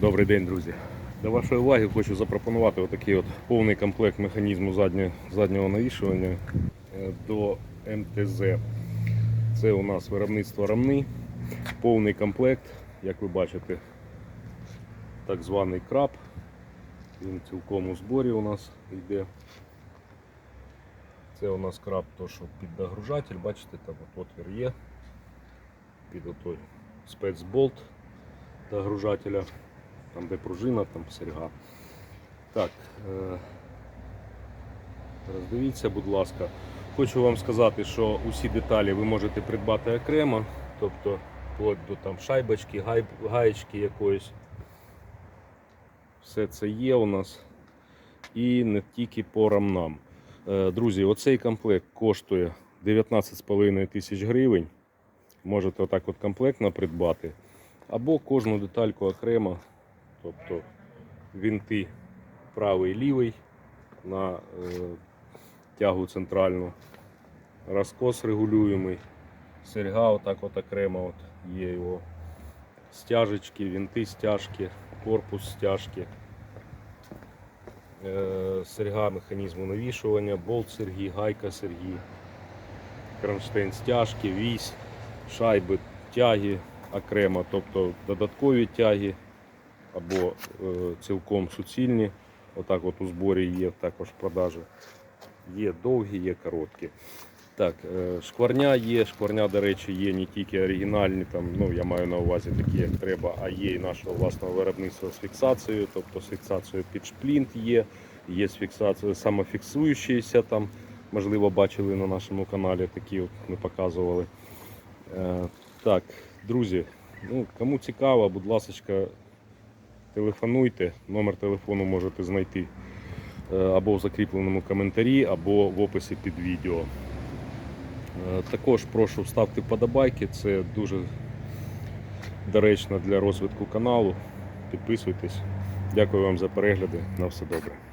Добрий день, друзі. До вашої уваги хочу запропонувати отакий от повний комплект механізму заднього навішування е, до МТЗ. Це у нас виробництво рамни, повний комплект, як ви бачите, так званий краб. Він цілком у зборі у нас йде. Це у нас краб, то що під нагружатель, бачите, там от отвір є. Під отой спецболт нагружателя, там де пружина, там серьга. Так, е, роздивіться, будь ласка. Хочу вам сказати, що усі деталі ви можете придбати окремо, тобто вплоть до там шайбочки, гай, гаєчки якоїсь. Все це є у нас. І не тільки по рамнам. Е, Друзі, оцей комплект коштує 19,5 тисяч гривень. Можете отак от комплектно придбати. Або кожну детальку окремо, тобто вінти правий лівий на е, тягу центральну, розкос регулюємий, серьга отак от окремо от є його стяжечки, вінти стяжки, корпус стяжки, е, серьга механізму навішування, болт серги, гайка серги, кронштейн стяжки, вісь, шайби, тяги окремо, тобто додаткові тяги або е, цілком суцільні. Отак от у зборі є також продажі. Є довгі, є короткі. Так, е, шкварня є. Шкварня, до речі, є не тільки оригінальні, там, ну, я маю на увазі такі, як треба, а є і нашого власного виробництва з фіксацією, тобто з фіксацією під шплінт є, є з фіксацією самофіксуючіся там. Можливо, бачили на нашому каналі, такі от ми показували. Е, Так, друзі, ну, кому цікаво, будь ласка, телефонуйте. Номер телефону можете знайти е, або в закріпленому коментарі, або в описі під відео. Е, Також прошу ставте вподобайки, це дуже доречно для розвитку каналу. Підписуйтесь. Дякую вам за перегляди. На все добре.